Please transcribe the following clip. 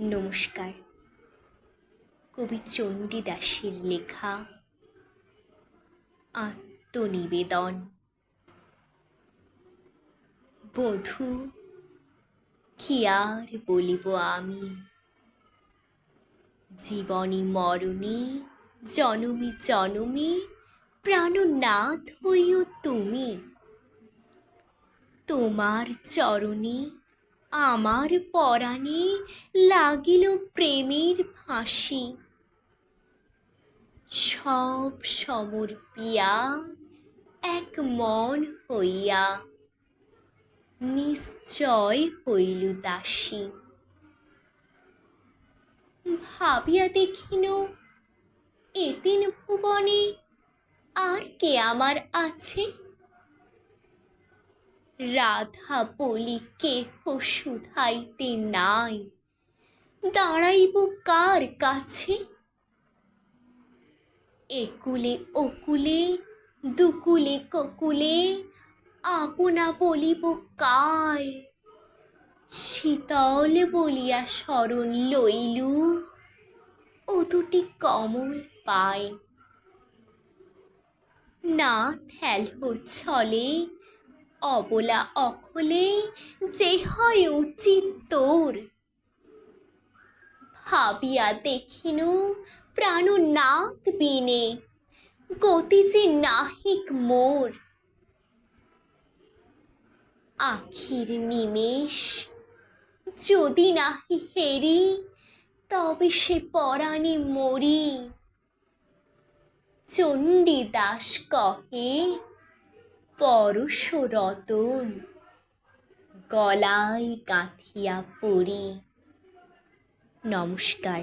নমস্কার। কবি চণ্ডীদাসের লেখা আত্মনিবেদন। বধূ, কি আর বলিব আমি? জীবনী মরণী, জনমী জনমী, প্রাণনাথ হইও তুমি। তোমার চরণে আমার পরাণে লাগিল প্রেমের ফাঁসি। সব সমর্পিয়া এক মন হইয়া নিশ্চয় হইল দাসী। ভাবিয়া দেখিন এতিন ভুবনে আর কে আমার আছে? রাধা বলি, কেহ শুধাইতে নাই। দাঁড়াইব কার কাছে? একুলে ওকুলে, দুকুলে ককুলে, আপনা বলিব কায় শীতল বলিয়া স্মরণ লইলু, ও দুটি কমল পায়। না ঠেল ছলে অবলা অখলে যে হয় উচিত তোর। ভাবিয়া দেখিনু প্রাণ প্রাণনাথ বিনে, গতি যে নাহিক মোর। আখির নিমেষ যদি নাহি হেরি, তবে সে পরাণে মরি। চণ্ডীদাস কহে পরশ রতন গলায় গাঁথিয়া পড়ি নমস্কার।